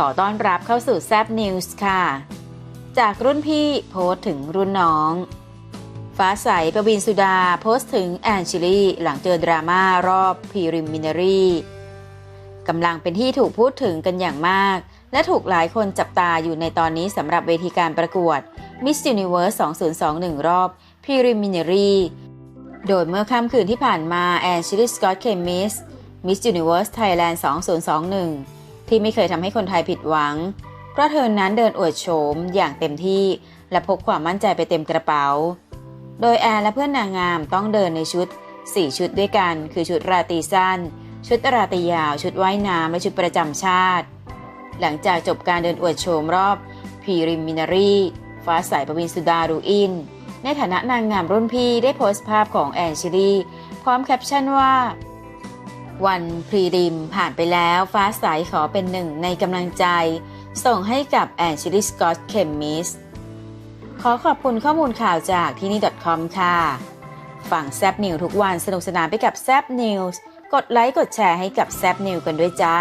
ขอต้อนรับเข้าสู่แซบนิวส์ค่ะ จากรุ่นพี่โพสต์ถึงรุ่นน้อง ฟ้าใสประวินสุดาโพสต์ถึงแอนชิลี่หลังเจอดราม่ารอบพรีริมินารีกำลังเป็นที่ถูกพูดถึงกันอย่างมาก และถูกหลายคนจับตาอยู่ในตอนนี้สำหรับเวทีการประกวด Miss Universe 2021 รอบ Preliminary โดยเมื่อค่ำคืนที่ผ่านมาแอนชิลีสกอตเคมิส Miss Universe Thailand 2021 ที่ไม่เคยทำให้คนไทยผิดหวัง เพราะเธอนั้นเดินอวดโฉมอย่างเต็มที่และพกความมั่นใจไปเต็มกระเป๋า โดยแอนและเพื่อนนางงามต้องเดินในชุด 4 ชุดด้วยกัน คือชุดราตรีสั้น ชุดราตรียาว ชุดว่ายน้ำและชุดประจำชาติ หลังจากจบการเดินอวดโฉมรอบพีริมินารีฟ้าใสประวินสุดารูอิน ในฐานะนางงามรุ่นพี่ได้โพสต์ภาพของแอนชิลีพร้อมแคปชั่นว่า วันพรีริมผ่านไปแล้วฟ้าใสขอเป็นหนึ่งในกำลังใจ ส่งให้กับแอนชิลิสกอตเคมมิสขอขอบคุณข้อมูลข่าวจากที่นี่ .com ค่ะ ฝั่งแซบนิวทุกวันสนุกสนานไปกับแซบนิวส์กดไลค์กดแชร์ให้กับแซบนิวกันด้วยจ้า